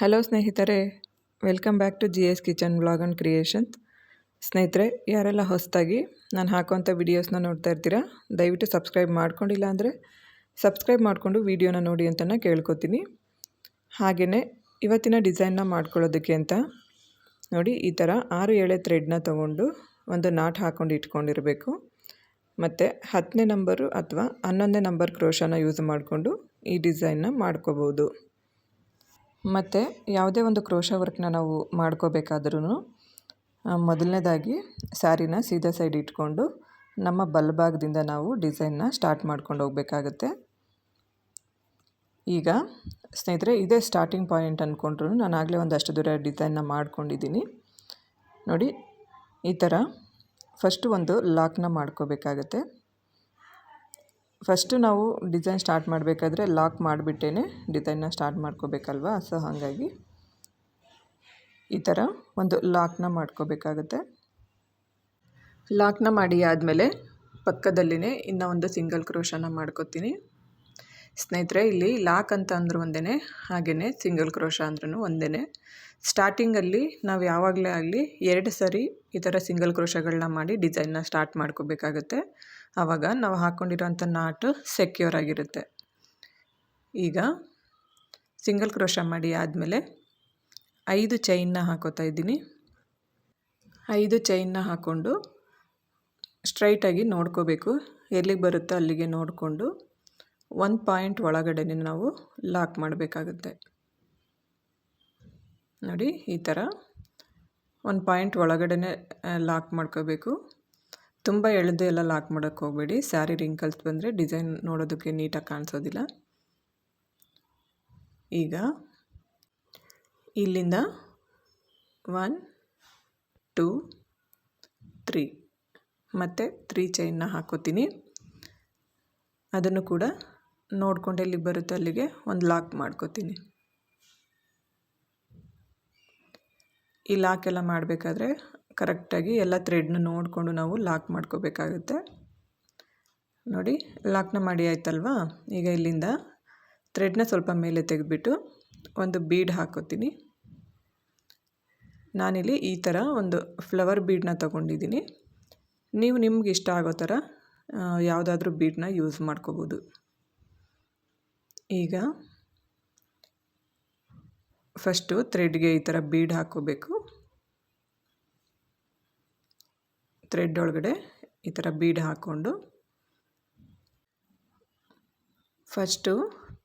Hello ಸ್ನೇಹಿತರೆ, welcome back to G S kitchen blog and creations. ಸ್ನೇಹಿತರೆ, ಯಾರೆಲ್ಲ ಹೊಸದಾಗಿ ನಾನು ಹಾಕುವಂಥ ವೀಡಿಯೋಸ್ನ ನೋಡ್ತಾ ಇರ್ತೀರಾ, ದಯವಿಟ್ಟು ಸಬ್ಸ್ಕ್ರೈಬ್ ಮಾಡ್ಕೊಂಡಿಲ್ಲ ಅಂದರೆ ಸಬ್ಸ್ಕ್ರೈಬ್ ಮಾಡಿಕೊಂಡು ವೀಡಿಯೋನ ನೋಡಿ ಅಂತ ಕೇಳ್ಕೊತೀನಿ. ಹಾಗೆಯೇ ಇವತ್ತಿನ ಡಿಸೈನ್ನ ಮಾಡ್ಕೊಳ್ಳೋದಕ್ಕೆ ಅಂತ ನೋಡಿ, ಈ ಥರ ಆರು ಏಳೆ ಥ್ರೆಡ್ನ ತೊಗೊಂಡು ಒಂದು ನಾಟ್ ಹಾಕ್ಕೊಂಡು ಇಟ್ಕೊಂಡಿರಬೇಕು. ಮತ್ತು ಹತ್ತನೇ ನಂಬರು ಅಥವಾ ಹನ್ನೊಂದನೇ ನಂಬರ್ ಕ್ರೋಶನ ಯೂಸ್ ಮಾಡಿಕೊಂಡು ಈ ಡಿಸೈನ್ನ ಮಾಡ್ಕೋಬೋದು. ಮತ್ತು ಯಾವುದೇ ಒಂದು ಕ್ರೋಶ ವರ್ಕ್ನ ನಾವು ಮಾಡ್ಕೋಬೇಕಾದ್ರೂ ಮೊದಲನೇದಾಗಿ ಸ್ಯಾರಿನ ಸೀದಾ ಸೈಡ್ ಇಟ್ಕೊಂಡು ನಮ್ಮ ಬಲಭಾಗದಿಂದ ನಾವು ಡಿಸೈನ್ನ ಸ್ಟಾರ್ಟ್ ಮಾಡ್ಕೊಂಡು ಹೋಗಬೇಕಾಗತ್ತೆ. ಈಗ ಸ್ನೇಹಿತರೆ, ಇದೇ ಸ್ಟಾರ್ಟಿಂಗ್ ಪಾಯಿಂಟ್ ಅಂದ್ಕೊಂಡ್ರು ನಾನು ಆಗಲೇ ಒಂದಷ್ಟು ದೂರ ಡಿಸೈನ್ನ ಮಾಡ್ಕೊಂಡಿದ್ದೀನಿ. ನೋಡಿ, ಈ ಥರ ಫಸ್ಟು ಒಂದು ಲಾಕ್ನ ಮಾಡ್ಕೋಬೇಕಾಗತ್ತೆ. ಫಸ್ಟು ನಾವು ಡಿಸೈನ್ ಸ್ಟಾರ್ಟ್ ಮಾಡಬೇಕಾದ್ರೆ ಲಾಕ್ ಮಾಡಿಬಿಟ್ಟೇ ಡಿಸೈನ್ನ ಸ್ಟಾರ್ಟ್ ಮಾಡ್ಕೋಬೇಕಲ್ವಾ? ಸೊ, ಹಾಗಾಗಿ ಈ ಥರ ಒಂದು ಲಾಕ್ನ ಮಾಡ್ಕೋಬೇಕಾಗತ್ತೆ. ಲಾಕ್ನ ಮಾಡಿ ಆದಮೇಲೆ ಪಕ್ಕದಲ್ಲಿನೇ ಇನ್ನೂ ಒಂದು ಸಿಂಗಲ್ ಕ್ರೋಶನ ಮಾಡ್ಕೋತೀನಿ. ಸ್ನೇಹಿತರೆ, ಇಲ್ಲಿ ಲಾಕ್ ಅಂತ ಅಂದರೂ ಒಂದೇ ಹಾಗೇ ಸಿಂಗಲ್ ಕ್ರೋಶ ಅಂದ್ರೂ ಒಂದೇ ಸ್ಟಾರ್ಟಿಂಗಲ್ಲಿ ನಾವು ಯಾವಾಗಲೇ ಆಗಲಿ ಎರಡು ಸರಿ ಈ ಥರ ಸಿಂಗಲ್ ಕ್ರೋಶಗಳನ್ನ ಮಾಡಿ ಡಿಸೈನ್ನ ಸ್ಟಾರ್ಟ್ ಮಾಡ್ಕೋಬೇಕಾಗತ್ತೆ. ಆವಾಗ ನಾವು ಹಾಕ್ಕೊಂಡಿರೋಂಥ ನಾಟು ಸೆಕ್ಯೂರ್ ಆಗಿರುತ್ತೆ. ಈಗ ಸಿಂಗಲ್ ಕ್ರೋಶ ಮಾಡಿ ಆದಮೇಲೆ ಐದು ಚೈನ್ನ ಹಾಕೋತಾ ಇದ್ದೀನಿ. ಐದು ಚೈನ್ನ ಹಾಕ್ಕೊಂಡು ಸ್ಟ್ರೈಟಾಗಿ ನೋಡ್ಕೋಬೇಕು. ಎಲ್ಲಿಗೆ ಬರುತ್ತೋ ಅಲ್ಲಿಗೆ ನೋಡಿಕೊಂಡು ಒಂದು ಪಾಯಿಂಟ್ ಒಳಗಡೆ ನಾವು ಲಾಕ್ ಮಾಡಬೇಕಾಗುತ್ತೆ. ನೋಡಿ ಈ ಥರ ಒಂದು ಪಾಯಿಂಟ್ ಒಳಗಡೆ ಲಾಕ್ ಮಾಡ್ಕೋಬೇಕು. ತುಂಬ ಎಳೆದು ಎಲ್ಲ ಲಾಕ್ ಮಾಡೋಕ್ಕೆ ಹೋಗಬೇಡಿ. ಸ್ಯಾರಿ ರಿಂಕಲ್ಸ್ ಬಂದರೆ ಡಿಸೈನ್ ನೋಡೋದಕ್ಕೆ ನೀಟಾಗಿ ಕಾಣಿಸೋದಿಲ್ಲ. ಈಗ ಇಲ್ಲಿಂದ ಒನ್ ಟೂ ತ್ರೀ ಮತ್ತು ತ್ರೀ ಚೈನ್ನ ಹಾಕೋತೀನಿ. ಅದನ್ನು ಕೂಡ ನೋಡ್ಕೊಂಡು ಎಲ್ಲಿ ಬರುತ್ತೆ ಅಲ್ಲಿಗೆ ಒಂದು ಲಾಕ್ ಮಾಡ್ಕೋತೀನಿ. ಈ ಲಾಕ್ ಎಲ್ಲ ಮಾಡಬೇಕಾದ್ರೆ ಕರೆಕ್ಟಾಗಿ ಎಲ್ಲ ಥ್ರೆಡ್ನ ನೋಡಿಕೊಂಡು ನಾವು ಲಾಕ್ ಮಾಡ್ಕೋಬೇಕಾಗುತ್ತೆ. ನೋಡಿ, ಲಾಕ್ನ ಮಾಡಿ ಆಯ್ತಲ್ವಾ? ಈಗ ಇಲ್ಲಿಂದ ಥ್ರೆಡ್ನ ಸ್ವಲ್ಪ ಮೇಲೆ ತೆಗೆದುಬಿಟ್ಟು ಒಂದು ಬೀಡ್ ಹಾಕೋತೀನಿ. ನಾನಿಲ್ಲಿ ಈ ಥರ ಒಂದು ಫ್ಲವರ್ ಬೀಡನ್ನ ತಗೊಂಡಿದ್ದೀನಿ. ನೀವು ನಿಮ್ಗೆ ಇಷ್ಟ ಆಗೋ ಥರ ಯಾವುದಾದ್ರೂ ಬೀಡನ್ನ ಯೂಸ್ ಮಾಡ್ಕೋಬೋದು. ಈಗ ಫಸ್ಟು ಥ್ರೆಡ್ಗೆ ಈ ಥರ ಬೀಡ್ ಹಾಕ್ಕೋಬೇಕು. ಥ್ರೆಡ್ ಒಳಗಡೆ ಈ ಥರ ಬೀಡ್ ಹಾಕ್ಕೊಂಡು ಫಸ್ಟು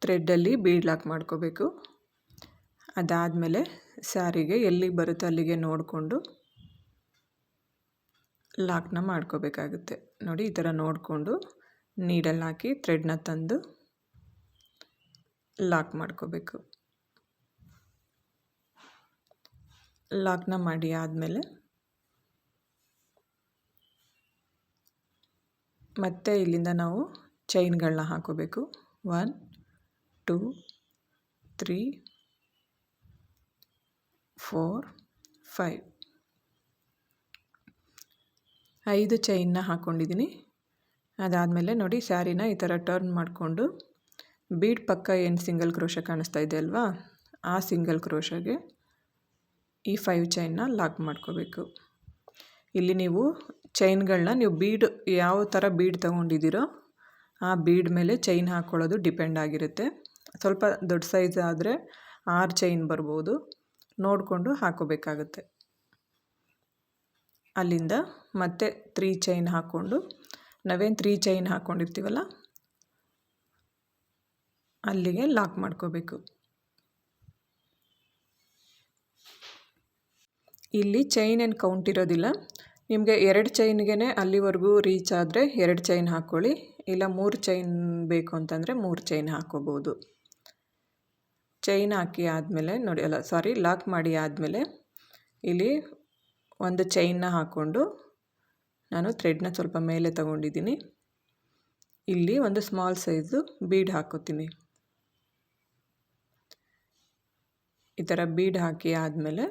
ಥ್ರೆಡ್ಡಲ್ಲಿ ಬೀಡ್ ಲಾಕ್ ಮಾಡ್ಕೋಬೇಕು. ಅದಾದಮೇಲೆ ಸ್ಯಾರಿಗೆ ಎಲ್ಲಿಗೆ ಬರುತ್ತೋ ಅಲ್ಲಿಗೆ ನೋಡಿಕೊಂಡು ಲಾಕ್ನ ಮಾಡ್ಕೋಬೇಕಾಗುತ್ತೆ. ನೋಡಿ ಈ ಥರ ನೋಡಿಕೊಂಡು ನೀಡಲ್ಲಿ ಹಾಕಿ ಥ್ರೆಡ್ನ ತಂದು ಲಾಕ್ ಮಾಡ್ಕೋಬೇಕು. ಲಾಕ್ನ ಮಾಡಿ ಆದಮೇಲೆ ಮತ್ತು ಇಲ್ಲಿಂದ ನಾವು ಚೈನ್ಗಳನ್ನ ಹಾಕೋಬೇಕು. One two three four five ಐದು ಚೈನ್ನ ಹಾಕ್ಕೊಂಡಿದ್ದೀನಿ ಅದಾದಮೇಲೆ ನೋಡಿ, ಸ್ಯಾರಿನ ಈ ಥರ ಟರ್ನ್ ಮಾಡಿಕೊಂಡು ಬೀಡ್ ಪಕ್ಕ ಏನು ಸಿಂಗಲ್ ಕ್ರೋಶ ಕಾಣಿಸ್ತಾ ಇದೆ ಅಲ್ವಾ? ಆ ಸಿಂಗಲ್ ಕ್ರೋಶಗೆ ಈ ಫೈವ್ ಚೈನ್ನ ಲಾಕ್ ಮಾಡ್ಕೋಬೇಕು. ಇಲ್ಲಿ ನೀವು ಚೈನ್ಗಳನ್ನ ನೀವು ಬೀಡ್ ಯಾವ ಥರ ಬೀಡ್ ತೊಗೊಂಡಿದ್ದೀರೋ ಆ ಬೀಡ್ ಮೇಲೆ ಚೈನ್ ಹಾಕ್ಕೊಳ್ಳೋದು ಡಿಪೆಂಡ್ ಆಗಿರುತ್ತೆ. ಸ್ವಲ್ಪ ದೊಡ್ಡ ಸೈಜ್ ಆದರೆ ಆರು ಚೈನ್ ಬರ್ಬೋದು. ನೋಡಿಕೊಂಡು ಹಾಕೋಬೇಕಾಗುತ್ತೆ. ಅಲ್ಲಿಂದ ಮತ್ತೆ ತ್ರೀ ಚೈನ್ ಹಾಕ್ಕೊಂಡು, ನಾವೇನು ತ್ರೀ ಚೈನ್ ಹಾಕ್ಕೊಂಡಿರ್ತೀವಲ್ಲ ಅಲ್ಲಿಗೆ ಲಾಕ್ ಮಾಡ್ಕೋಬೇಕು. ಇಲ್ಲಿ ಚೈನ್ ಏನು ಕೌಂಟ್ ಇರೋದಿಲ್ಲ. ನಿಮಗೆ ಎರಡು ಚೈನ್ಗೆ ಅಲ್ಲಿವರೆಗೂ ರೀಚ್ ಆದರೆ ಎರಡು ಚೈನ್ ಹಾಕ್ಕೊಳ್ಳಿ ಇಲ್ಲ ಮೂರು ಚೈನ್ ಬೇಕು ಅಂತಂದರೆ ಮೂರು ಚೈನ್ ಹಾಕ್ಕೋಬೋದು ಚೈನ್ ಹಾಕಿ ಆದಮೇಲೆ ನೋಡಿ, ಅಲ್ಲ ಸಾರಿ ಲಾಕ್ ಮಾಡಿ ಆದಮೇಲೆ ಇಲ್ಲಿ ಒಂದು ಚೈನ್ನ ಹಾಕ್ಕೊಂಡು ನಾನು ಥ್ರೆಡ್ನ ಸ್ವಲ್ಪ ಮೇಲೆ ತಗೊಂಡಿದ್ದೀನಿ. ಇಲ್ಲಿ ಒಂದು ಸ್ಮಾಲ್ ಸೈಜು ಬೀಡ್ ಹಾಕೋತೀನಿ. ಈ ಥರ ಬೀಡ್ ಹಾಕಿ ಆದಮೇಲೆ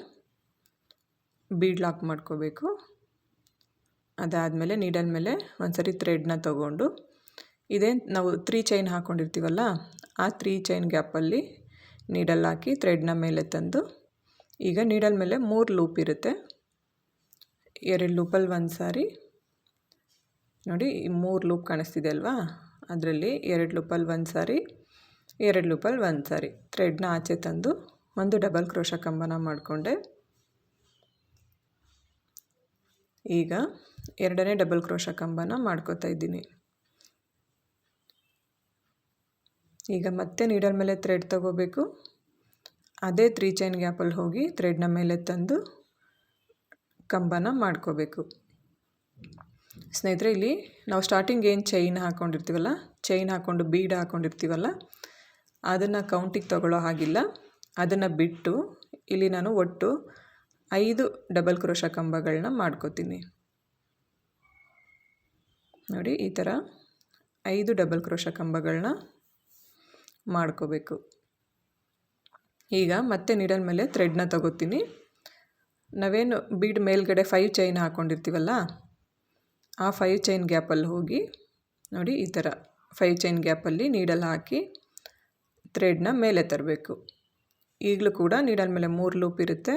ಬೀಡ್ ಲಾಕ್ ಮಾಡ್ಕೋಬೇಕು. ಅದಾದಮೇಲೆ ನೀಡಲ್ ಮೇಲೆ ಒಂದು ಸರಿ ಥ್ರೆಡ್ನ ತೊಗೊಂಡು, ಇದೇ ನಾವು ತ್ರೀ ಚೈನ್ ಹಾಕ್ಕೊಂಡಿರ್ತೀವಲ್ಲ ಆ ತ್ರೀ ಚೈನ್ ಗ್ಯಾಪಲ್ಲಿ ನೀಡಲ್ ಹಾಕಿ ಥ್ರೆಡ್ನ ಮೇಲೆ ತಂದು, ಈಗ ನೀಡಲ್ ಮೇಲೆ ಮೂರು ಲೂಪ್ ಇರುತ್ತೆ. ಎರಡು ಲೂಪಲ್ಲಿ ಒಂದು ಸಾರಿ ನೋಡಿ ಈ ಮೂರು ಲೂಪ್ ಕಾಣಿಸ್ತಿದೆ ಅಲ್ವಾ? ಅದರಲ್ಲಿ ಎರಡು ಲೂಪಲ್ಲಿ ಒಂದು ಸಾರಿ ಎರಡು ಲೂಪಲ್ಲಿ ಒಂದು ಸಾರಿ ಥ್ರೆಡ್ನ ಆಚೆ ತಂದು ಒಂದು ಡಬಲ್ ಕ್ರೋಶ ಕಂಬನ ಮಾಡಿಕೊಂಡೆ. ಈಗ ಎರಡನೇ ಡಬಲ್ ಕ್ರೋಶ ಕಂಬನ ಮಾಡ್ಕೋತಾ ಇದ್ದೀನಿ. ಈಗ ಮತ್ತೆ ನೀಡಲ್ ಮೇಲೆ ಥ್ರೆಡ್ ತಗೋಬೇಕು. ಅದೇ ತ್ರೀ ಚೈನ್ ಗ್ಯಾಪಲ್ಲಿ ಹೋಗಿ ಥ್ರೆಡ್ನ ಮೇಲೆ ತಂದು ಕಂಬನ ಮಾಡ್ಕೋಬೇಕು. ಸ್ನೇಹಿತರೆ, ಇಲ್ಲಿ ನಾವು ಸ್ಟಾರ್ಟಿಂಗ್ ಏನು ಚೈನ್ ಹಾಕ್ಕೊಂಡಿರ್ತೀವಲ್ಲ ಚೈನ್ ಹಾಕ್ಕೊಂಡು ಬೀಡ್ ಹಾಕ್ಕೊಂಡಿರ್ತೀವಲ್ಲ ಅದನ್ನು ಕೌಂಟಿಗೆ ತಗೊಳ್ಳೋ ಹಾಗಿಲ್ಲ. ಅದನ್ನು ಬಿಟ್ಟು ಇಲ್ಲಿ ನಾನು ಒಟ್ಟು ಐದು ಡಬಲ್ ಕ್ರೋಶ ಕಂಬಗಳನ್ನ ಮಾಡ್ಕೋತೀನಿ. ನೋಡಿ, ಈ ಥರ ಐದು ಡಬಲ್ ಕ್ರೋಶ ಕಂಬಗಳನ್ನ ಮಾಡ್ಕೋಬೇಕು. ಈಗ ಮತ್ತೆ ನೀಡಲ್ ಮೇಲೆ ಥ್ರೆಡ್ನ ತಗೋತೀನಿ. ನಾವೇನು ಬೀಡ್ ಮೇಲ್ಗಡೆ ಫೈವ್ ಚೈನ್ ಹಾಕ್ಕೊಂಡಿರ್ತೀವಲ್ಲ ಆ ಫೈವ್ ಚೈನ್ ಗ್ಯಾಪಲ್ಲಿ ಹೋಗಿ, ನೋಡಿ, ಈ ಥರ ಫೈವ್ ಚೈನ್ ಗ್ಯಾಪಲ್ಲಿ ನೀಡಲ್ ಹಾಕಿ ಥ್ರೆಡ್ನ ಮೇಲೆ ತರಬೇಕು. ಈಗಲೂ ಕೂಡ ನೀಡಲ್ ಮೇಲೆ ಮೂರು ಲೂಪ್ ಇರುತ್ತೆ.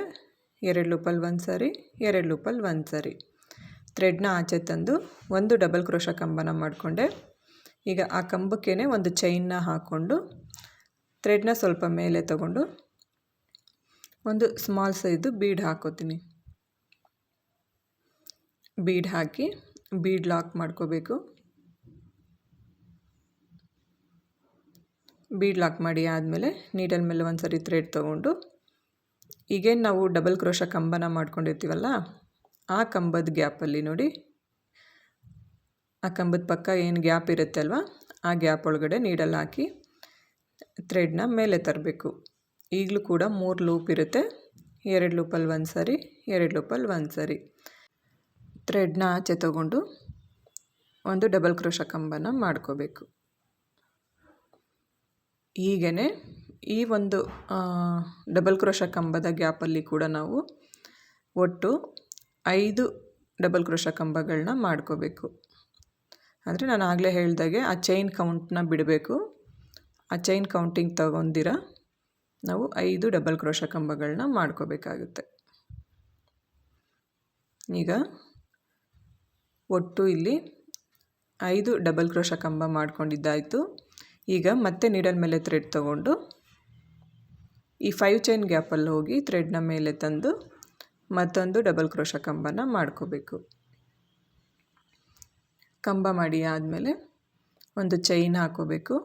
ಎರಡು ಲೂಪಲ್ಲಿ ಒಂದು ಸಾರಿ, ಎರಡು ಲೂಪಲ್ಲಿ ಒಂದು ಸಾರಿ. ಥ್ರೆಡ್ನ ಆಚೆ ತಂದು ಒಂದು ಡಬಲ್ ಕ್ರೋಶ ಕಂಬನ ಮಾಡಿಕೊಂಡೆ. ಈಗ ಆ ಕಂಬಕ್ಕೇ ಒಂದು ಚೈನ್ನ ಹಾಕ್ಕೊಂಡು ಥ್ರೆಡ್ನ ಸ್ವಲ್ಪ ಮೇಲೆ ತಗೊಂಡು ಒಂದು ಸ್ಮಾಲ್ ಸೈಜು ಬೀಡ್ ಹಾಕೋತೀನಿ. ಬೀಡ್ ಹಾಕಿ ಬೀಡ್ ಲಾಕ್ ಮಾಡ್ಕೋಬೇಕು. ಬೀಡ್ ಲಾಕ್ ಮಾಡಿ ಆದಮೇಲೆ ನೀಡಲ್ ಮೇಲೆ ಒಂದು ಸರಿ ಥ್ರೆಡ್ ತೊಗೊಂಡು ಈಗೇನು ನಾವು ಡಬಲ್ ಕ್ರೋಶ ಕಂಬನ ಮಾಡ್ಕೊಂಡಿರ್ತೀವಲ್ಲ, ಆ ಕಂಬದ ಗ್ಯಾಪಲ್ಲಿ ನೋಡಿ, ಆ ಕಂಬದ ಪಕ್ಕ ಏನು ಗ್ಯಾಪ್ ಇರುತ್ತೆ ಅಲ್ವಾ, ಆ ಗ್ಯಾಪ್ ಒಳಗಡೆ ನೀಡಲ್ ಹಾಕಿ ಥ್ರೆಡ್ನ ಮೇಲೆ ತರಬೇಕು. ಈಗಲೂ ಕೂಡ ಮೂರು ಲೂಪ್ ಇರುತ್ತೆ, ಎರಡು ಲೂಪಲ್ಲಿ ಒಂದು ಸಾರಿ, ಎರಡು ಲೂಪಲ್ಲಿ ಒಂದು ಸಾರಿ. ಥ್ರೆಡ್ನ ಆಚೆ ತಗೊಂಡು ಒಂದು ಡಬಲ್ ಕ್ರೋಶ ಕಂಬನ ಮಾಡ್ಕೋಬೇಕು. ಹೀಗೇ ಈ ಒಂದು ಡಬಲ್ ಕ್ರೋಶ ಕಂಬದ ಗ್ಯಾಪಲ್ಲಿ ಕೂಡ ನಾವು ಒಟ್ಟು ಐದು ಡಬಲ್ ಕ್ರೋಶ ಕಂಬಗಳನ್ನ ಮಾಡ್ಕೋಬೇಕು. ಅಂದರೆ ನಾನು ಆಗಲೇ ಹೇಳಿದಾಗೆ ಆ ಚೈನ್ ಕೌಂಟ್ನ ಬಿಡಬೇಕು. ಆ ಚೈನ್ ಕೌಂಟಿಂಗ್ ತಗೊಂಡಿರ ನಾವು ಐದು ಡಬಲ್ ಕ್ರೋಶ ಕಂಬಗಳನ್ನ ಮಾಡ್ಕೋಬೇಕಾಗುತ್ತೆ. ಈಗ ಒಟ್ಟು ಇಲ್ಲಿ ಐದು ಡಬಲ್ ಕ್ರೋಶ ಕಂಬ ಮಾಡ್ಕೊಂಡಿದ್ದಾಯಿತು. ಈಗ ಮತ್ತೆ ನೀಡಲ್ ಮೇಲೆ ಥ್ರೆಡ್ ತಗೊಂಡು ಈ ಫೈವ್ ಚೈನ್ ಗ್ಯಾಪಲ್ಲಿ ಹೋಗಿ ಥ್ರೆಡ್ನ ಮೇಲೆ ತಂದು ಮತ್ತೊಂದು ಡಬಲ್ ಕ್ರೋಶ ಕಂಬನ ಮಾಡ್ಕೋಬೇಕು. ಕಂಬ ಮಾಡಿ ಆದಮೇಲೆ ಒಂದು ಚೈನ್ ಹಾಕೋಬೇಕು.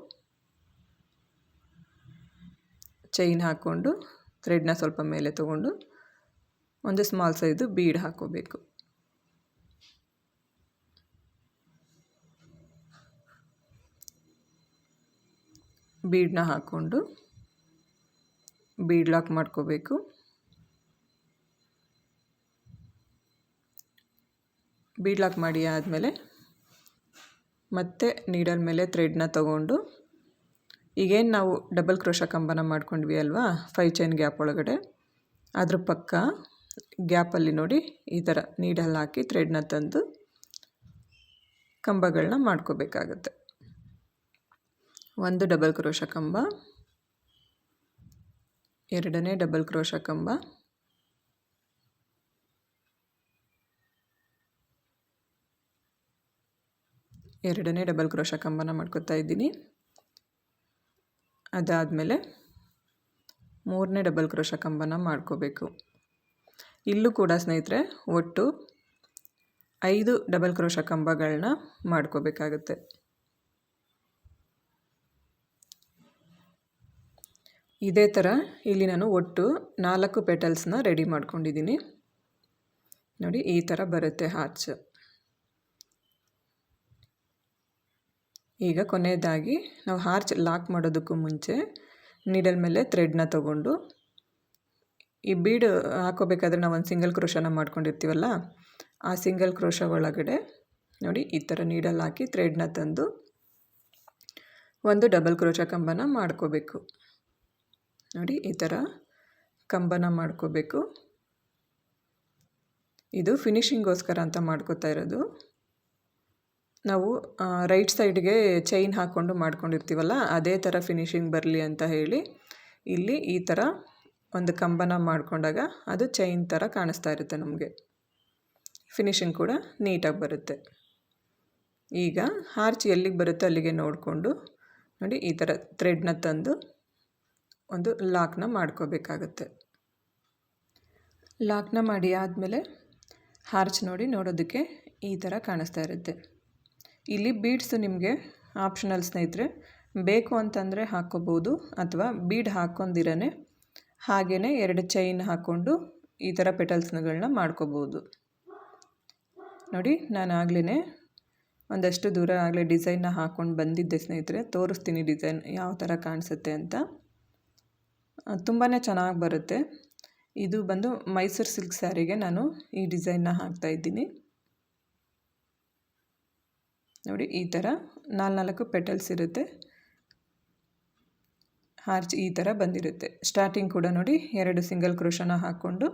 ಚೈನ್ ಹಾಕ್ಕೊಂಡು ಥ್ರೆಡ್ನ ಸ್ವಲ್ಪ ಮೇಲೆ ತಗೊಂಡು ಒಂದು ಸ್ಮಾಲ್ ಸೈಜು ಬೀಡ್ ಹಾಕೋಬೇಕು. ಬೀಡನ್ನ ಹಾಕ್ಕೊಂಡು ಬೀಡ್ ಲಾಕ್ ಮಾಡ್ಕೋಬೇಕು. ಬೀಡ್ ಲಾಕ್ ಮಾಡಿ ಆದಮೇಲೆ ಮತ್ತೆ ನೀಡಲ್ ಮೇಲೆ ಥ್ರೆಡ್ನ ತಗೊಂಡು, ಈಗೇನು ನಾವು ಡಬಲ್ ಕ್ರೋಶ ಕಂಬನ ಮಾಡ್ಕೊಂಡ್ವಿ ಅಲ್ವಾ, ಫೈವ್ ಚೈನ್ ಗ್ಯಾಪ್ ಒಳಗಡೆ, ಅದ್ರ ಪಕ್ಕ ಗ್ಯಾಪಲ್ಲಿ ನೋಡಿ ಈ ಥರ ನೀಡಲ್ ಹಾಕಿ ಥ್ರೆಡ್ನ ತಂದು ಕಂಬಗಳನ್ನ ಮಾಡ್ಕೋಬೇಕಾಗತ್ತೆ. ಒಂದು ಡಬಲ್ ಕ್ರೋಶ ಕಂಬ. ಎರಡನೇ ಡಬಲ್ ಕ್ರೋಶ ಕಂಬ. ಎರಡನೇ ಡಬಲ್ ಕ್ರೋಶ ಕಂಬನ ಮಾಡ್ಕೊತಾ ಇದ್ದೀನಿ. ಅದಾದಮೇಲೆ ಮೂರನೇ ಡಬಲ್ ಕ್ರೋಶ ಕಂಬನ ಮಾಡ್ಕೋಬೇಕು. ಇಲ್ಲೂ ಕೂಡ ಸ್ನೇಹಿತರೆ, ಒಟ್ಟು ಐದು ಡಬಲ್ ಕ್ರೋಶ ಕಂಬಗಳನ್ನ ಮಾಡ್ಕೋಬೇಕಾಗುತ್ತೆ. ಇದೇ ಥರ ಇಲ್ಲಿ ನಾನು ಒಟ್ಟು ನಾಲ್ಕು ಪೆಟಲ್ಸ್ನ ರೆಡಿ ಮಾಡ್ಕೊಂಡಿದ್ದೀನಿ. ನೋಡಿ, ಈ ಥರ ಬರುತ್ತೆ ಹಾರ್ಚ್ ಈಗ ಕೊನೆಯದಾಗಿ ನಾವು ಹಾರ್ಚ್ ಲಾಕ್ ಮಾಡೋದಕ್ಕೂ ಮುಂಚೆ ನೀಡಲ್ ಮೇಲೆ ಥ್ರೆಡ್ನ ತಗೊಂಡು, ಈ ಬೀಡ್ ಹಾಕೋಬೇಕಾದ್ರೆ ನಾವು ಒಂದು ಸಿಂಗಲ್ ಕ್ರೋಶನ ಮಾಡ್ಕೊಂಡಿರ್ತೀವಲ್ಲ, ಆ ಸಿಂಗಲ್ ಕ್ರೋಶ ಒಳಗಡೆ ನೋಡಿ, ಈ ಥರ ನೀಡಲ್ ಹಾಕಿ ಥ್ರೆಡ್ನ ತಂದು ಒಂದು ಡಬಲ್ ಕ್ರೋಶ ಕಂಬನ ಮಾಡ್ಕೋಬೇಕು. ನೋಡಿ, ಈ ಥರ ಕಂಬನ ಮಾಡ್ಕೋಬೇಕು. ಇದು ಫಿನಿಷಿಂಗೋಸ್ಕರ ಅಂತ ಮಾಡ್ಕೋತಾ ಇರೋದು. ನಾವು ರೈಟ್ ಸೈಡ್ಗೆ ಚೈನ್ ಹಾಕ್ಕೊಂಡು ಮಾಡ್ಕೊಂಡಿರ್ತೀವಲ್ಲ, ಅದೇ ಥರ ಫಿನಿಷಿಂಗ್ ಬರಲಿ ಅಂತ ಹೇಳಿ, ಇಲ್ಲಿ ಈ ಥರ ಒಂದು ಕಂಬನ ಮಾಡಿಕೊಂಡಾಗ ಅದು ಚೈನ್ ಥರ ಕಾಣಿಸ್ತಾ ಇರುತ್ತೆ ನಮಗೆ. ಫಿನಿಶಿಂಗ್ ಕೂಡ ನೀಟಾಗಿ ಬರುತ್ತೆ. ಈಗ ಹಾರ್ಚ್ ಎಲ್ಲಿಗೆ ಬರುತ್ತೋ ಅಲ್ಲಿಗೆ ನೋಡಿಕೊಂಡು, ನೋಡಿ, ಈ ಥರ ಥ್ರೆಡ್ನ ತಂದು ಒಂದು ಲಾಕ್ನ ಮಾಡ್ಕೋಬೇಕಾಗತ್ತೆ. ಲಾಕ್ನ ಮಾಡಿ ಆದಮೇಲೆ ಹಾರ್ಚ್ ನೋಡಿ ನೋಡೋದಕ್ಕೆ ಈ ಥರ ಕಾಣಿಸ್ತಾ ಇರುತ್ತೆ. ಇಲ್ಲಿ ಬೀಡ್ಸು ನಿಮಗೆ ಆಪ್ಷನಲ್ ಸ್ನೇಹಿತರೆ, ಬೇಕು ಅಂತಂದರೆ ಹಾಕ್ಕೋಬೋದು ಅಥವಾ ಬೀಡ್ ಹಾಕ್ಕೊಂಡಿರೇ ಹಾಗೆಯೇ ಎರಡು ಚೈನ್ ಹಾಕ್ಕೊಂಡು ಈ ಥರ ಪೆಟಲ್ಸ್ಗಳನ್ನ ಮಾಡ್ಕೋಬೋದು. ನೋಡಿ, ನಾನು ಆಗಲೇ ಒಂದಷ್ಟು ದೂರ ಆಗಲೇ ಡಿಸೈನ್ನ ಹಾಕ್ಕೊಂಡು ಬಂದಿದ್ದೆ ಸ್ನೇಹಿತರೆ, ತೋರಿಸ್ತೀನಿ ಡಿಸೈನ್ ಯಾವ ಥರ ಕಾಣಿಸುತ್ತೆ ಅಂತ. ತುಂಬಾ ಚೆನ್ನಾಗಿ ಬರುತ್ತೆ. ಇದು ಬಂದು ಮೈಸೂರು ಸಿಲ್ಕ್ ಸ್ಯಾರಿಗೆ ನಾನು ಈ ಡಿಸೈನ್ನ ಹಾಕ್ತಾಯಿದ್ದೀನಿ ನೋಡಿ, ಈ ಥರ ನಾಲ್ನಾಲ್ಕು ನಾಲ್ಕು ಪೆಟಲ್ಸ್ ಇರುತ್ತೆ. ಹಾರ್ಚ್ ಈ ಥರ ಬಂದಿರುತ್ತೆ. ಸ್ಟಾರ್ಟಿಂಗ್ ಕೂಡ ನೋಡಿ ಎರಡು ಸಿಂಗಲ್ ಕ್ರೋಶನ ಹಾಕ್ಕೊಂಡು,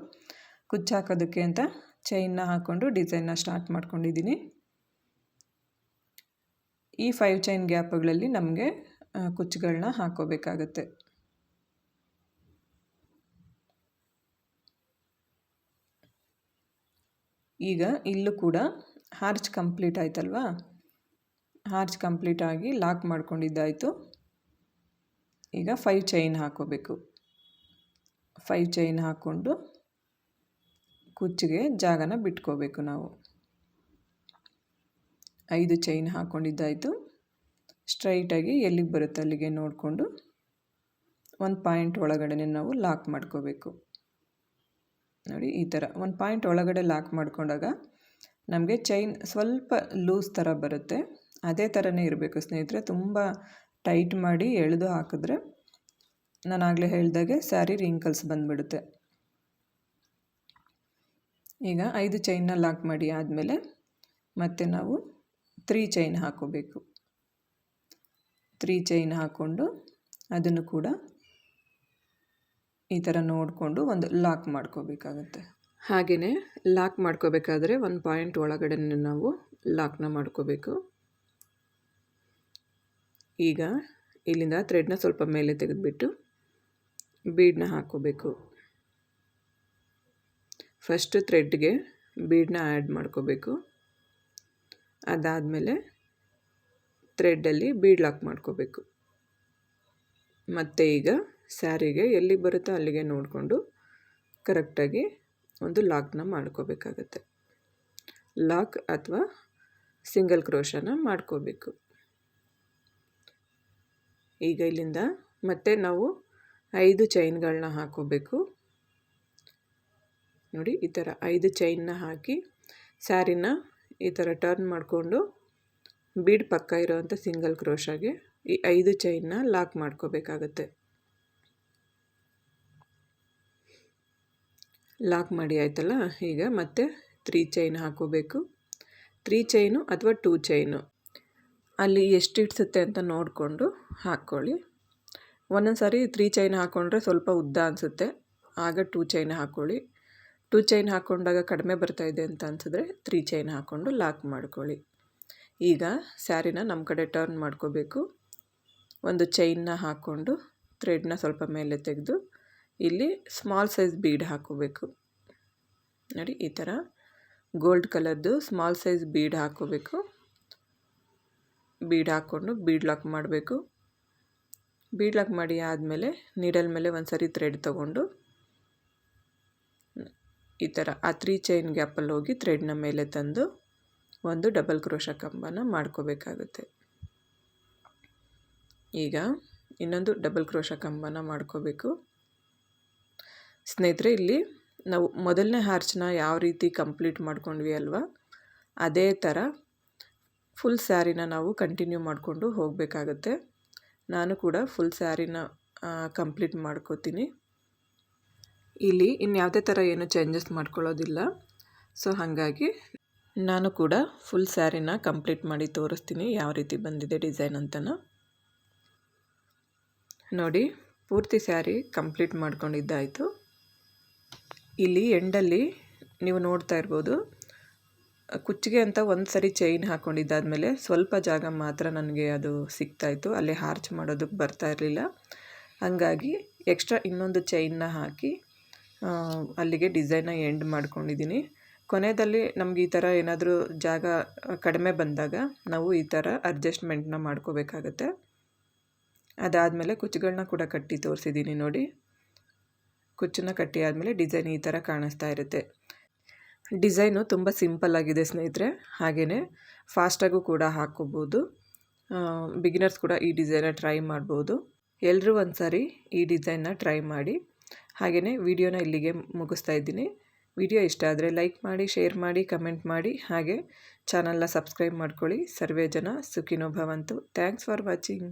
ಕುಚ್ಚು ಹಾಕೋದಕ್ಕೆ ಅಂತ ಚೈನ್ನ ಹಾಕ್ಕೊಂಡು ಡಿಸೈನ್ನ ಸ್ಟಾರ್ಟ್ ಮಾಡ್ಕೊಂಡಿದ್ದೀನಿ. ಈ ಫೈವ್ ಚೈನ್ ಗ್ಯಾಪ್ಗಳಲ್ಲಿ ನಮಗೆ ಕುಚ್ಚುಗಳನ್ನ ಹಾಕೋಬೇಕಾಗತ್ತೆ. ಈಗ ಇಲ್ಲೂ ಕೂಡ ಹಾರ್ಚ್ ಕಂಪ್ಲೀಟ್ ಆಯ್ತಲ್ವಾ? ಹಾರ್ಚ್ ಕಂಪ್ಲೀಟ್ ಆಗಿ ಲಾಕ್ ಮಾಡ್ಕೊಂಡಿದ್ದಾಯಿತು. ಈಗ ಫೈವ್ ಚೈನ್ ಹಾಕೋಬೇಕು. ಫೈವ್ ಚೈನ್ ಹಾಕ್ಕೊಂಡು ಕುಚ್ಚಿಗೆ ಜಾಗನ ಬಿಟ್ಕೋಬೇಕು ನಾವು. ಐದು ಚೈನ್ ಹಾಕ್ಕೊಂಡಿದ್ದಾಯಿತು ಸ್ಟ್ರೈಟಾಗಿ ಎಲ್ಲಿಗೆ ಬರುತ್ತೆ ಅಲ್ಲಿಗೆ ನೋಡಿಕೊಂಡು ಒಂದು ಪಾಯಿಂಟ್ ಒಳಗಡೆ ನಾವು ಲಾಕ್ ಮಾಡ್ಕೋಬೇಕು. ನೋಡಿ, ಈ ಥರ. ಒಂದು ಪಾಯಿಂಟ್ ಒಳಗಡೆ ಲಾಕ್ ಮಾಡಿಕೊಂಡಾಗ ನಮಗೆ ಚೈನ್ ಸ್ವಲ್ಪ ಲೂಸ್ ಥರ ಬರುತ್ತೆ. ಅದೇ ಥರನೇ ಇರಬೇಕು ಸ್ನೇಹಿತರೆ. ತುಂಬ ಟೈಟ್ ಮಾಡಿ ಎಳೆದು ಹಾಕಿದ್ರೆ ನಾನು ಆಗಲೇ ಹೇಳಿದಾಗೆ ಸ್ಯಾರಿ ರಿಂಕಲ್ಸ್ ಬಂದುಬಿಡುತ್ತೆ. ಈಗ ಐದು ಚೈನ್ನ ಲಾಕ್ ಮಾಡಿ ಆದಮೇಲೆ ಮತ್ತೆ ನಾವು ತ್ರೀ ಚೈನ್ ಹಾಕೋಬೇಕು. ತ್ರೀ ಚೈನ್ ಹಾಕ್ಕೊಂಡು ಅದನ್ನು ಕೂಡ ಈ ಥರ ನೋಡಿಕೊಂಡು ಒಂದು ಲಾಕ್ ಮಾಡ್ಕೋಬೇಕಾಗುತ್ತೆ. ಹಾಗೆಯೇ ಲಾಕ್ ಮಾಡ್ಕೋಬೇಕಾದ್ರೆ ಒಂದು ಪಾಯಿಂಟ್ ಒಳಗಡೆ ನಾವು ಲಾಕ್ನ ಮಾಡ್ಕೋಬೇಕು. ಈಗ ಇಲ್ಲಿಂದ ಥ್ರೆಡ್ನ ಸ್ವಲ್ಪ ಮೇಲೆ ತೆಗೆದುಬಿಟ್ಟು ಬೀಡನ್ನ ಹಾಕ್ಕೋಬೇಕು. ಫಸ್ಟ್ ಥ್ರೆಡ್ಗೆ ಬೀಡನ್ನ ಆ್ಯಡ್ ಮಾಡ್ಕೋಬೇಕು. ಅದಾದಮೇಲೆ ಥ್ರೆಡ್ಡಲ್ಲಿ ಬೀಡ್ ಲಾಕ್ ಮಾಡ್ಕೋಬೇಕು. ಮತ್ತು ಈಗ ಸ್ಯಾರಿಗೆ ಎಲ್ಲಿಗೆ ಬರುತ್ತೋ ಅಲ್ಲಿಗೆ ನೋಡಿಕೊಂಡು ಕರೆಕ್ಟಾಗಿ ಒಂದು ಲಾಕ್ನ ಮಾಡ್ಕೋಬೇಕಾಗತ್ತೆ. ಲಾಕ್ ಅಥವಾ ಸಿಂಗಲ್ ಕ್ರೋಶನ ಮಾಡ್ಕೋಬೇಕು. ಈಗ ಇಲ್ಲಿಂದ ಮತ್ತೆ ನಾವು ಐದು ಚೈನ್ಗಳನ್ನ ಹಾಕೋಬೇಕು. ನೋಡಿ, ಈ ಥರ ಐದು ಚೈನ್ನ ಹಾಕಿ ಸ್ಯಾರಿನ ಈ ಥರ ಟರ್ನ್ ಮಾಡಿಕೊಂಡು ಬೀಡ್ ಪಕ್ಕ ಇರೋವಂಥ ಸಿಂಗಲ್ ಕ್ರೋಶಾಗೆ ಈ ಐದು ಚೈನ್ನ ಲಾಕ್ ಮಾಡ್ಕೋಬೇಕಾಗತ್ತೆ. ಲಾಕ್ ಮಾಡಿ ಆಯ್ತಲ್ಲ? ಈಗ ಮತ್ತೆ ತ್ರೀ ಚೈನ್ ಹಾಕೋಬೇಕು. ತ್ರೀ ಚೈನು ಅಥವಾ ಟೂ ಚೈನು ಅಲ್ಲಿ ಎಷ್ಟು ಇಡ್ಸುತ್ತೆ ಅಂತ ನೋಡಿಕೊಂಡು ಹಾಕ್ಕೊಳ್ಳಿ. ಒಂದೊಂದು ಸಾರಿ ತ್ರೀ ಚೈನ್ ಹಾಕ್ಕೊಂಡ್ರೆ ಸ್ವಲ್ಪ ಉದ್ದ ಅನಿಸುತ್ತೆ. ಆಗ ಟೂ ಚೈನ್ ಹಾಕ್ಕೊಳ್ಳಿ ಟೂ ಚೈನ್ ಹಾಕ್ಕೊಂಡಾಗ ಕಡಿಮೆ ಬರ್ತಾಯಿದೆ ಅಂತ ಅನಿಸಿದ್ರೆ ತ್ರೀ ಚೈನ್ ಹಾಕ್ಕೊಂಡು ಲಾಕ್ ಮಾಡ್ಕೊಳ್ಳಿ. ಈಗ ಸ್ಯಾರಿನ ನಮ್ಮ ಕಡೆ ಟರ್ನ್ ಮಾಡ್ಕೋಬೇಕು. ಒಂದು ಚೈನ್ನ ಹಾಕ್ಕೊಂಡು ಥ್ರೆಡ್ನ ಸ್ವಲ್ಪ ಮೇಲೆ ತೆಗೆದು ಇಲ್ಲಿ ಸ್ಮಾಲ್ ಸೈಜ್ ಬೀಡ್ ಹಾಕೋಬೇಕು. ನೋಡಿ, ಈ ಥರ ಗೋಲ್ಡ್ ಕಲರ್ದು ಸ್ಮಾಲ್ ಸೈಜ್ ಬೀಡ್ ಹಾಕೋಬೇಕು. ಬೀಡ್ ಹಾಕ್ಕೊಂಡು ಬೀಡ್ ಲಾಕ್ ಮಾಡಬೇಕು. ಬೀಡ್ ಲಾಕ್ ಮಾಡಿ ಆದಮೇಲೆ ನೀಡಲ್ ಮೇಲೆ ಒಂದು ಸರಿ ಥ್ರೆಡ್ ತೊಗೊಂಡು ಈ ಥರ ಆ ತ್ರೀ ಚೈನ್ ಗ್ಯಾಪಲ್ಲಿ ಹೋಗಿ ಥ್ರೆಡ್ನ ಮೇಲೆ ತಂದು ಒಂದು ಡಬಲ್ ಕ್ರೋಶ ಕಂಬನ ಮಾಡ್ಕೋಬೇಕಾಗುತ್ತೆ. ಈಗ ಇನ್ನೊಂದು ಡಬಲ್ ಕ್ರೋಶ ಕಂಬನ ಮಾಡ್ಕೋಬೇಕು. ಸ್ನೇಹಿತರೆ, ಇಲ್ಲಿ ನಾವು ಮೊದಲನೇ ಹಾರ್ಚನ್ನ ಯಾವ ರೀತಿ ಕಂಪ್ಲೀಟ್ ಮಾಡ್ಕೊಂಡ್ವಿ ಅಲ್ವಾ, ಅದೇ ಥರ ಫುಲ್ ಸ್ಯಾರಿನ ನಾವು ಕಂಟಿನ್ಯೂ ಮಾಡಿಕೊಂಡು ಹೋಗಬೇಕಾಗತ್ತೆ. ನಾನು ಕೂಡ ಫುಲ್ ಸ್ಯಾರಿನ ಕಂಪ್ಲೀಟ್ ಮಾಡ್ಕೋತೀನಿ. ಇಲ್ಲಿ ಇನ್ಯಾವುದೇ ಥರ ಏನು ಚೇಂಜಸ್ ಮಾಡ್ಕೊಳ್ಳೋದಿಲ್ಲ. ಸೊ, ಹಾಗಾಗಿ ನಾನು ಕೂಡ ಫುಲ್ ಸ್ಯಾರಿನ ಕಂಪ್ಲೀಟ್ ಮಾಡಿ ತೋರಿಸ್ತೀನಿ ಯಾವ ರೀತಿ ಬಂದಿದೆ ಡಿಸೈನ್ ಅಂತನ. ನೋಡಿ, ಪೂರ್ತಿ ಸ್ಯಾರಿ ಕಂಪ್ಲೀಟ್ ಮಾಡ್ಕೊಂಡಿದ್ದಾಯಿತು. ಇಲ್ಲಿ ಎಂಡಲ್ಲಿ ನೀವು ನೋಡ್ತಾ ಇರ್ಬೋದು, ಕುಚ್ಚಿಗೆ ಅಂತ ಒಂದು ಸರಿ ಚೈನ್ ಹಾಕ್ಕೊಂಡಿದ್ದಾದಮೇಲೆ ಸ್ವಲ್ಪ ಜಾಗ ಮಾತ್ರ ನನಗೆ ಅದು ಸಿಗ್ತಾಯಿತ್ತು ಅಲ್ಲಿ ಹಾರ್ಚ್ ಮಾಡೋದಕ್ಕೆ ಬರ್ತಾ ಇರಲಿಲ್ಲ. ಹಾಗಾಗಿ ಎಕ್ಸ್ಟ್ರಾ ಇನ್ನೊಂದು ಚೈನ್ನ ಹಾಕಿ ಅಲ್ಲಿಗೆ ಡಿಸೈನ್ನ ಎಂಡ್ ಮಾಡ್ಕೊಂಡಿದ್ದೀನಿ. ಕೊನೆಯಲ್ಲಿ ನಮ್ಗೆ ಈ ಥರ ಏನಾದರೂ ಜಾಗ ಕಡಿಮೆ ಬಂದಾಗ ನಾವು ಈ ಥರ ಅಡ್ಜಸ್ಟ್ಮೆಂಟ್ನ ಮಾಡ್ಕೋಬೇಕಾಗತ್ತೆ. ಅದಾದಮೇಲೆ ಕುಚ್ಚುಗಳನ್ನ ಕೂಡ ಕಟ್ಟಿ ತೋರಿಸಿದ್ದೀನಿ ನೋಡಿ. ಕುಚ್ಚನ್ನ ಕಟ್ಟಿ ಆದಮೇಲೆ ಡಿಸೈನ್ ಈ ಥರ ಕಾಣಿಸ್ತಾ ಇರುತ್ತೆ. ಡಿಸೈನು ತುಂಬ ಸಿಂಪಲ್ ಆಗಿದೆ ಸ್ನೇಹಿತರೆ. ಹಾಗೆಯೇ ಫಾಸ್ಟಾಗೂ ಕೂಡ ಹಾಕ್ಕೋಬೋದು. ಬಿಗಿನರ್ಸ್ ಕೂಡ ಈ ಡಿಸೈನ ಟ್ರೈ ಮಾಡ್ಬೋದು. ಎಲ್ಲರೂ ಒಂದು ಸಾರಿ ಈ ಡಿಸೈನ್ನ ಟ್ರೈ ಮಾಡಿ. ಹಾಗೆಯೇ ವಿಡಿಯೋನ ಇಲ್ಲಿಗೆ ಮುಗಿಸ್ತಾ ಇದ್ದೀನಿ. ವಿಡಿಯೋ ಇಷ್ಟ ಆದರೆ ಲೈಕ್ ಮಾಡಿ, ಶೇರ್ ಮಾಡಿ, ಕಮೆಂಟ್ ಮಾಡಿ. ಹಾಗೆ ಚಾನಲ್ನ ಸಬ್ಸ್ಕ್ರೈಬ್ ಮಾಡ್ಕೊಳ್ಳಿ. ಸರ್ವೇ ಜನ ಸುಖಿನೋ ಭವಂತು. Thanks for watching.